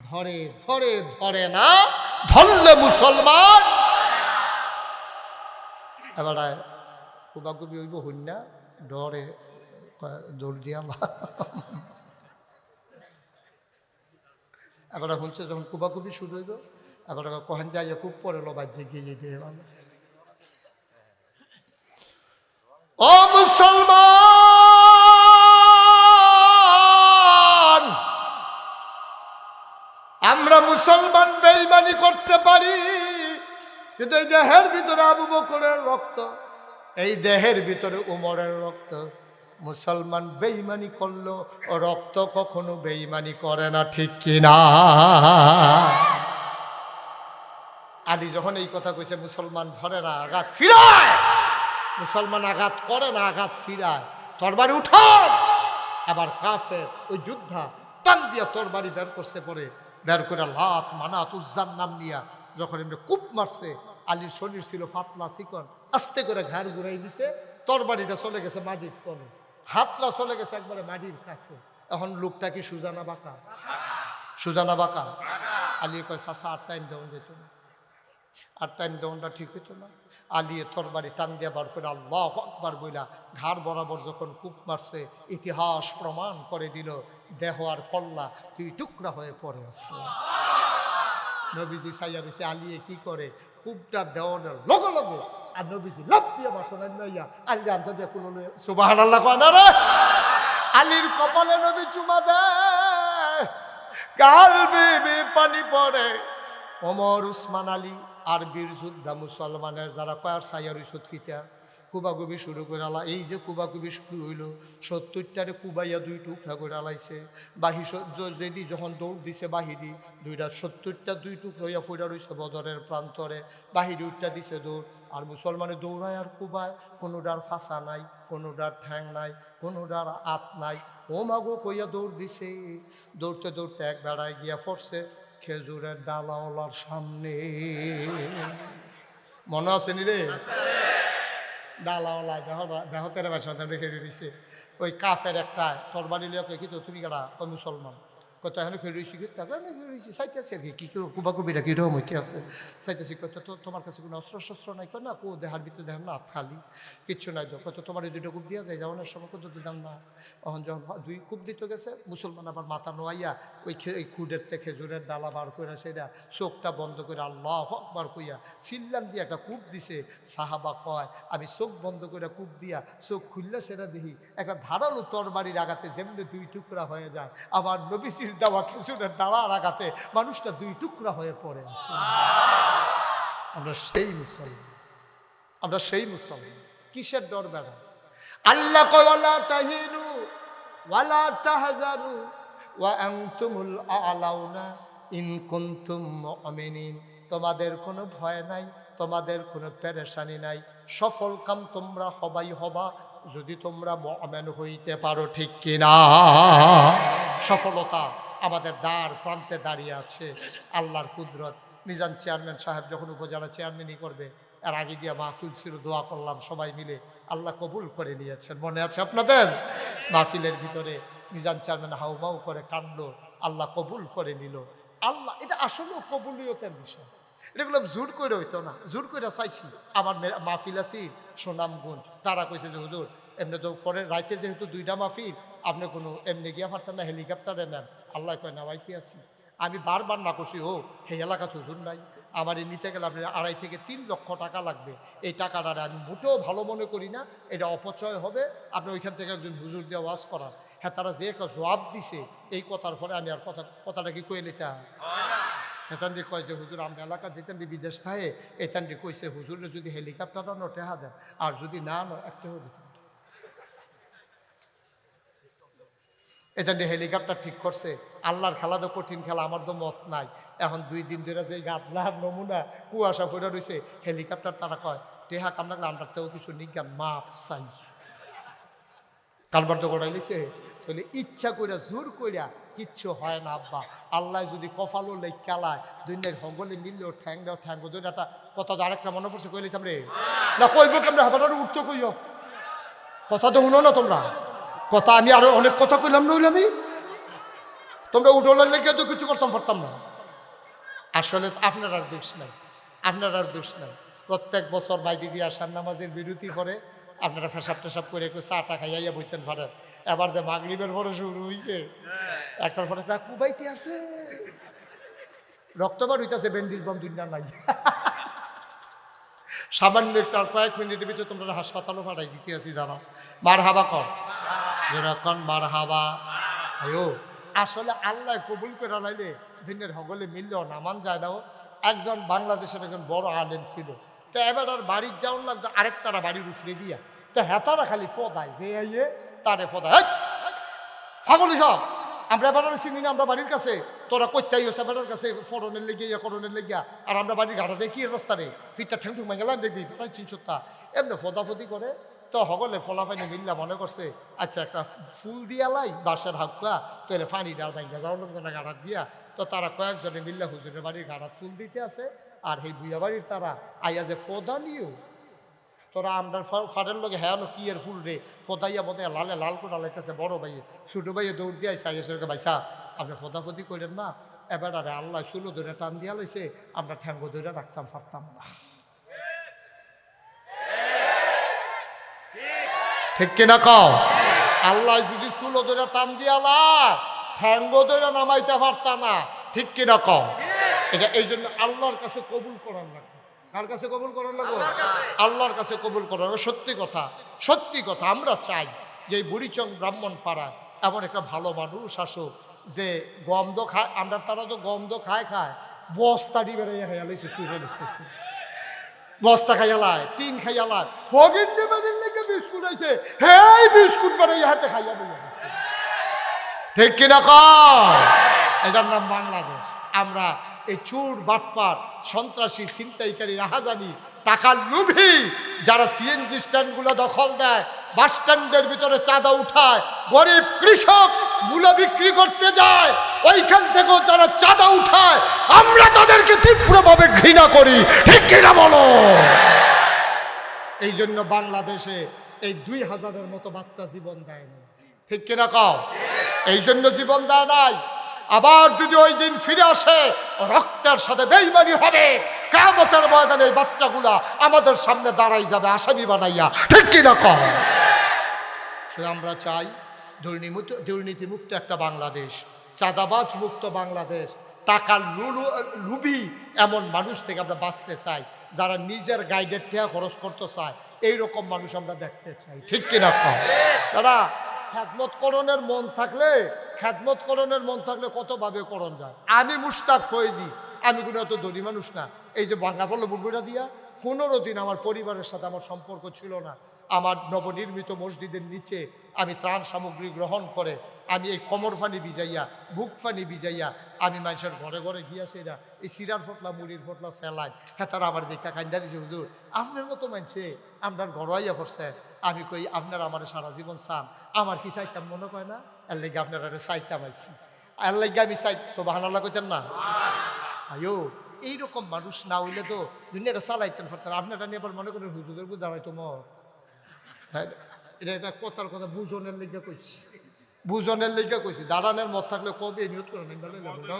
ধরে ধরে ধরে না। ধরলে মুসলমান। এবার কুবাকুবি হইব হইন না ডরে দৌড় দিয়া এবার শুনছে যখন কুবাকুবি শুরু হইব, এবার কহেন যাইয়া খুব পরে লো বাজ্যে গিয়ে ও বেইমানি করতে পারি। কিন্তু এই দেহের ভিতরে আবু বকরের রক্ত, এই দেহের ভিতরে উমরের রক্ত। মুসলমান বেইমানি করল রক্ত কখনো বেইমানি করে না, ঠিক কিনা আলী যখন এই কথা কইছে, মুসলমান ধরে না, আঘাত ফিরায়। মুসলমান আঘাত করে না, আঘাত ফিরায়। তরবারি উঠো আবার কাফের ওই যোদ্ধা টান দিয়া তরবারি বের করছে পরে। বের করে লাত মানাত, উজ্জার নাম নিয়া যখন এমনি কুপ মারছে, আলীর শরীর ছিল ফাতলা চিকন, আস্তে করে ঘাড় ঘুরাই দিছে, তরবারিটা চলে গেছে মাটির তলে হাতলা চলে গেছে একবারে মাটির কাছে। এখন লোকটা কি সুজানা বাঁকা? সুজানা বাঁকা? আলী কয় চাষা আর টাইম দেওয়া যেত না। আর টাইম দেওয়াটা ঠিক হইতো না। আলিয়ে তরবারি টান দিয়ে বার করে আল্লাহ আকবার বইলা ঘাড় বরাবর যখন কূপ মারছে, ইতিহাস প্রমাণ করে দিল, দেহ আর কল্লা তুই টুকরা হয়ে পড়ে আছে। নবীজি সাইয়া রয়েছে আলিয়ে কি করে? কূপটা দেওয়ানোর লগে লগে আর নবীজি লাভ দিয়ে বাসনা নাইয়া আলী আনতে দিয়ে কোনো সুবাহ আল্লাহ রে? আলীর কপালে নবী চুমা দেয়। কাল বিবি পানি পড়ে। ওমর, উসমান আলী আর বীর যোদ্ধা, মুসলমানের যারা কয়ার সাইয়ার সুৎকিতা কুবাকুবি শুরু করে আলা এই যে কুবাকুবি শুরু হইল, সত্তরটারে কুবাইয়া দুই টুকরা করে আলাইছে, বাহি যদি যখন দৌড় দিছে বাহিরি, দুইটা সত্তরটা দুই টুকরা হইয়া ফুরা রইছে বদরের প্রান্তরে, বাহিরি উঠটা দিছে দৌড়, আর মুসলমানে দৌড়ায় আর কুবায় কোনোটার ফাঁসা নাই কোনোটার ঠ্যাং নাই কোনোটার আত নাই ও মাগো কইয়া দৌড় দিছে, দৌড়তে দৌড়তে এক বেড়ায় গিয়া পড়ছে খেজুরের ডালাওয়ালার সামনে। মনে আছে নি রে? ডালাওয়ালা দেহতের বাসা রেখে দিছে। ওই কাফের একটা তরবারি লোক কি তো, তুমি কই মুসলমান। কত এখন না রয়েছি চাইতেছি আর কি, কী আছে? চাইতেছি কত তো তোমার কাছে কোনো অস্ত্র শস্ত্র নাই না, কো দেহার ভিতরে না খালি কিচ্ছু নাই কত তোমার এই দুটো কূপ দিয়া যায় যাওয়ানোর সময় কত না। যখন দুই কূপ দিতে গেছে, মুসলমান আবার মাথা নোয়াইয়া ওই খুডের থেকে খেজুরের ডালা বার করে সেটা চোখটা বন্ধ করে আল্লাহ বার কইয়া সিল্লাম দিয়ে একটা কূপ দিছে। সাহাবা কয়, আমি চোখ বন্ধ করে কূপ দিয়া চোখ খুললে সেটা দেখি, একটা ধারালো তরবারির আগাতে যেমনি দুই টুকরা হয়ে যায়, আমার নবিসির দেওয়া খেজুরের ডালার আঘাতে মানুষটা দুই টুকরা হয়ে পড়ে আমরা সেই মুসলমান। আমরা সেই মুসলমান। কিসের ডর বেড়া আল্লাহ কয়, ওয়ালা তাহিনু, ওয়ালা তাহজানু, ওয়া আনতুমুল আলাউনা ইন কুনতুম মুমিনিন। তোমাদের কোনো ভয় নাই, তোমাদের কোনো পেরেশানি নাই। সফল কাম তোমরা হবাই হবা যদি তোমরা মুমিন হইতে পারো, ঠিক কিনা? সফলতা আমাদের দ্বার প্রান্তে দাঁড়িয়ে আছে। আল্লাহর কুদরত। মিজান চেয়ারম্যান সাহেব যখন উপজেলা চেয়ারম্যানই করবে, এর আগে দিয়ে মাহফিল ছিল, দোয়া করলাম সবাই মিলে। আল্লাহ কবুল করে নিয়েছেন। মনে আছে আপনাদের? মাহফিলের ভিতরে মিজান চেয়ারম্যান হাউমাউ করে কান্দলো আল্লাহ কবুল করে নিল। আল্লাহ, এটা আসলেও কবুলিয়তের বিষয়। এগুলো জোর করে হইতো না, জোর করে চাইছি। আমার মাহফিল আছি সুনামগুণ তারা কইছে যে, হুজুর, এমনি তো পরে রাইতে যেহেতু দুইটা মাহফিল, আপনি কোনো এমনি গিয়া পারতেন না, হেলিকপ্টারে নেন। আল্লাহ কয় নামাইতে আছি। আমি বারবার না করছি, ও সেই এলাকা তো হুজুর নাই। আমার নিতে গেলে আপনি আড়াই থেকে তিন লক্ষ টাকা লাগবে। এই টাকাটা আমি মোটেও ভালো মনে করি না, এটা অপচয় হবে। আপনি ওইখান থেকে একজন হুজুর দিয়ে ওয়াজ করার হ্যাঁ তারা যে জবাব দিছে, এই কথার পরে আমি আর কথা কথাটা কি কয়ে নিতে হেতান্ডি কয় যে, হুজুর আমরা এলাকার যেতেন বিদেশ থাকে এতান্ডি কইছে, হুজুরে যদি হেলিকপ্টার আনো টেহা দেন আর যদি না আনো একটাও দিতেন এতান্ডি হেলিকপ্টার ঠিক করছে। আল্লাহর খেলা তো কঠিন খেলা, আমার তো মত নাই। এখন দুই দিন ধরে যে গাদলার নমুনা কুয়াশা ফুটে রয়েছে হেলিকপ্টার তারা কয়, টেহা কামনা আমরা তেও কিছু নিজ্ঞান, মাপ চাই। কারবার তো করাই লিছে তাহলে ইচ্ছা কইরা, জোর কইরা কিচ্ছু হয় না, আব্বা। আল্লাহ যদি কপালও লেখ খেলায় দুনিয়ার হগলে নিলেও ঠ্যাং দাও ঠ্যাং একটা কথা তো আরেকটা মনে পড়ছে কইলে তামরে না, কইব কেমন হাবাটার উঠতে কইও কথা তো শুনো না তোমরা। কথা আমি আরও অনেক কথা কইলাম, নইলে আমি? তোমরা উঠোনের লেগে তো কিছু করতাম, পারতাম না। আসলে আপনার আর দোষ নাই, আপনার আর দোষ নাই। প্রত্যেক বছর বাইরে দিয়ে আসার নামাজের বিরতি করে আপনারা ফেসাব টেসাব করে একটু চাটা খাইয়া বইতেন পারেন এবার যে মাগরিবের পরে শুরু হয়েছে একটার পরে একটা কুবাইতে আছে? রক্তবার হইতেছে ব্যান্ডিজ বাম দুনিয়া নাই। সামান্য একটা কয়েক মিনিটের ভিতরে তোমরা হাসপাতালও পাঠাই দিতে আছি জানো মার হাবা কর যেরকম মার হাবা আয়ো আসলে আল্লাহ কবুল করে নাইলে দিনের হগলে মিললেও নামান যায় না। একজন বাংলাদেশের একজন বড় আলেম ছিল। তো এবার আর বাড়ির যাওয়ার লাগতো আরেক তারা বাড়ির উফরে দিয়া। তো হেতারা খালি ফদায়, যে ইয়ে তারে ফদায়! ছাগল সব। আমরা বেড়ার চিনি না, আমরা বাড়ির কাছে। তোরা কইতাই হচ্ছে বেড়ার কাছে, ফরনের লেগে ইয়া করণের লেগিয়া আর আমরা বাড়ির ঘাটা দেখি রাস্তা রে। পিঠটা ঠ্যাং ঠুং গেলাম দেখবি বেড়াই চিনছতা এমনি ফদাফদি করে, তো হগলে ফলা পাইনি মিল্লা মনে করছে আচ্ছা একটা ফুল দিয়ালাই বাঁশের হাক্কা তো এলে ফানি ডাল ভাঙ্গা যাওয়ার লোক গাড়াত দিয়া তো তারা কয়েকজনে মিল্লা হুজুরের বাড়ির গাড়াত ফুল দিতে আছে। আর এই বুয়া বাড়ির তারা, আইয়া যে ফদা নিও। তোরা আমরা ফাটের লগে হ্যাঁ কি এর ফুল রে? ফদাইয়া মতো লালে লাল করে লাইতেছে বড় ভাই। ছোটো ভাইয়ে দৌড় দিয়ে আইসা এসে ভাইসা, আপনি ফদাফদি করেন না, এবার আরে আল্লাহ চুলো ধরে টান দিয়া লইছে, আমরা ঠ্যাঙ্গ ধরে রাখতাম পারতাম না। ঠিক কিনা কও? আল্লাহ যদি চুলো ধরে টান দিয়ালা ঠ্যাঙ্গ ধরে নামাইতে পারতা না। ঠিক কিনা কও? এটা এই জন্য আল্লাহর কাছে কবুল করার লাগবে। কার কাছে কবুল করার লাগবে? আল্লাহর কাছে। কবুল করার। সত্যি কথা সত্যি কথা আমরা চাই যে বুড়িচং ব্রাহ্মণ পাড়া এমন একটা ভালো মানুষ আসুক যে গন্ধ খায় আমরা তারা তো গন্ধ খায় খায় বস্তাটি বেড়ে খাইয়া লাইছে সুইরে বস্তা খাইয়ালায় তিন খাইয়ালায় হগিন নেবেন লেগে বিস্কুট আইছে হেই বিস্কুট বেড়ে হাতে খাইয়া বলে ঠিক কিনা কয়? এটার নাম বাংলাদেশ। আমরা এই চোর বাটপার সন্ত্রাসী, ছিনতাইকারী, রাহাজানি, টাকার লুভি যারা সিএনজি স্ট্যান্ডগুলো দখল দেয়, বাস স্ট্যান্ডের ভিতরে চাঁদা উঠায়, গরিব কৃষক মূলা বিক্রি করতে যায়, ওইখান থেকেও যারা চাঁদা উঠায়, আমরা তাদেরকে তীব্রভাবে ঘৃণা করি। ঠিক কিনা বলো? এই জন্য বাংলাদেশে এই দুই হাজারের মতো বাচ্চা জীবন দেয় না। ঠিক কিনা কও? এই জন্য জীবন দেয় নাই। আবার যদি ওই দিন ফিরে আসে, রক্তের সাথে বেইমানি হবে। কেমতের ময়দানে এই বাচ্চাগুলা আমাদের সামনে দাঁড়াই যাবে, আসামি বানাইয়া। ঠিক কিনা কও সে আমরা চাই দুর্নীমুক্ত দুর্নীতিমুক্ত একটা বাংলাদেশ, চাঁদাবাজ মুক্ত বাংলাদেশ, টাকার লুলু লুবি এমন মানুষ থেকে আমরা বাঁচতে চাই, যারা নিজের গাইডের টেয়া খরচ করতে চায়। এইরকম মানুষ আমরা দেখতে চাই। ঠিক কিনা কম দাদা করণের মন থাকলে করণের মন থাকলে কতভাবে করণ যায়? আমি মুস্তাক ফয়েজি আমি কোনো এত ধনী মানুষ না। এই যে বাংলা ফল বুটবুটা দিয়া। পনেরো দিন আমার পরিবারের সাথে আমার সম্পর্ক ছিল না। আমার নবনির্মিত মসজিদের নিচে আমি ত্রাণ সামগ্রী গ্রহণ করে, আমি এই কমর ফানি ভিজাইয়া, বুক ফানি আমি মানুষের ঘরে ঘরে গিয়া সেরা এই সিরার ফটলা, মুড়ির ফটলা স্যালাইন হ্যাঁ তারা আমার দেখা কান্দা দিছে, হুজুর, আপনার মতো মানুষে আপনার ঘরোয়াইয়া পড়ছে। আমি কই, আপনার আমার সারা জীবন চান। আমার কি চাইতাম মনে কয় না? এর লেগে আপনার চাইতাম আইসি এর লেগে আমি চাই সোবাহান আল্লাহ কইতেন না? আয়ো। এইরকম মানুষ না হইলে তো দুনিয়াটা চালাইতেন পারতেন। আপনারা নিয়ে মনে করেন হুজুরের বুঝ দাঁড়াই তোমার এটা একটা কথার কথা, বুঝনের লেগে কইছি। বুঝনের লেগে কইছি। দাঁড়ানের মত থাকলে কবে নিয়ত করে নেমালে লেবো না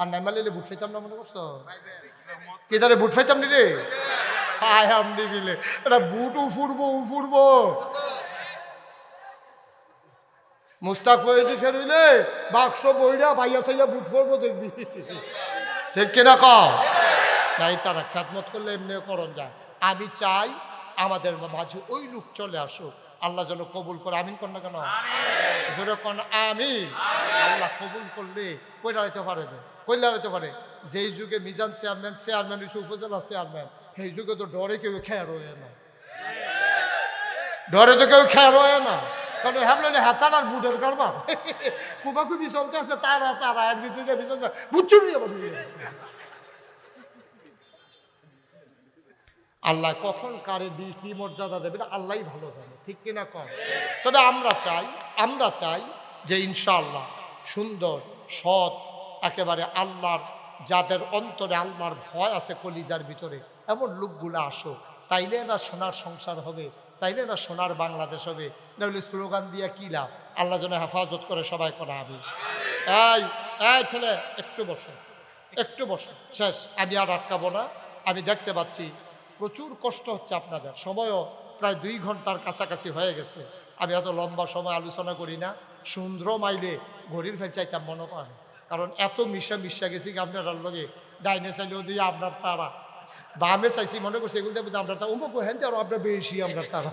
আর নেমালে বুট ফাইতাম না মনে করছ? কে তারে বুট ফাইতাম নি রে? হায় আমনি গিলে এটা বুট উফুরবো উফুরবো মুস্তাক ফয়েজি খেলিলে বাক্স বইরা ভাইয়া সাইয়া বুট পরবো দেখবি। ঠিক কিনা কও? নাই তারা খ্যাতমত করলে এমনি করণ যায়। আমি চাই আমাদের মাঝে ওই লোক চলে আসুক। আল্লাহ যেন কবুল করে আমিন কর না কেন? জোরে কন আমিন। আল্লাহ কবুল করলে কই দাঁড়াইতে পারে না কই দাঁড়াইতে পারে। যেই যুগে মিজান চেয়ারম্যান চেয়ারম্যান হচ্ছে উপজেলা চেয়ারম্যান সেই যুগে তো ডরে কেউ খেয়ার হয়ে না। ডরে তো কেউ খেয়ার হয়ে না। কারণ হাতার আর বুটের কারবার কুবাকুবি চলতে আছে তারা তারা এর ভিতরে ভিতরে বুঝছু আল্লাহ কখন কারে দি কি মর্যাদা দেবে আল্লাহই ভালো জানে, ঠিক কিনা? কম তবে আমরা চাই আমরা চাই যে ইনশাআল্লাহ সুন্দর, সৎ, একেবারে আল্লাহর, যাদের অন্তরে আল্লাহর ভয় আছে কলিজার ভিতরে, এমন লোকগুলো আসো তাইলে না সোনার সংসার হবে। তাইলে না? সোনার বাংলাদেশ হবে। নাহলে স্লোগান দিয়া কি লাভ? আল্লাহ যেন হেফাজত করে সবাই করা হবে এই এই ছেলে, একটু বসো। একটু বসো। শেষ, আমি আর আটকাবো না। আমি দেখতে পাচ্ছি প্রচুর কষ্ট হচ্ছে আপনাদের। সময়ও প্রায় দুই ঘণ্টার কাছাকাছি হয়ে গেছে। আমি এত লম্বা সময় আলোচনা করি না। সুন্দর মাইলে ঘড়ির ফেল চাইতাম মনে করেন কারণ এত মিশা মিশা গেছি আপনার লগে। ডাইনে চাইলেও দিয়ে আপনার তারা বামে চাইছি মনে করছি এগুলো আমরা তা অমুক হেন আর আপনার বেশি আমরা তারা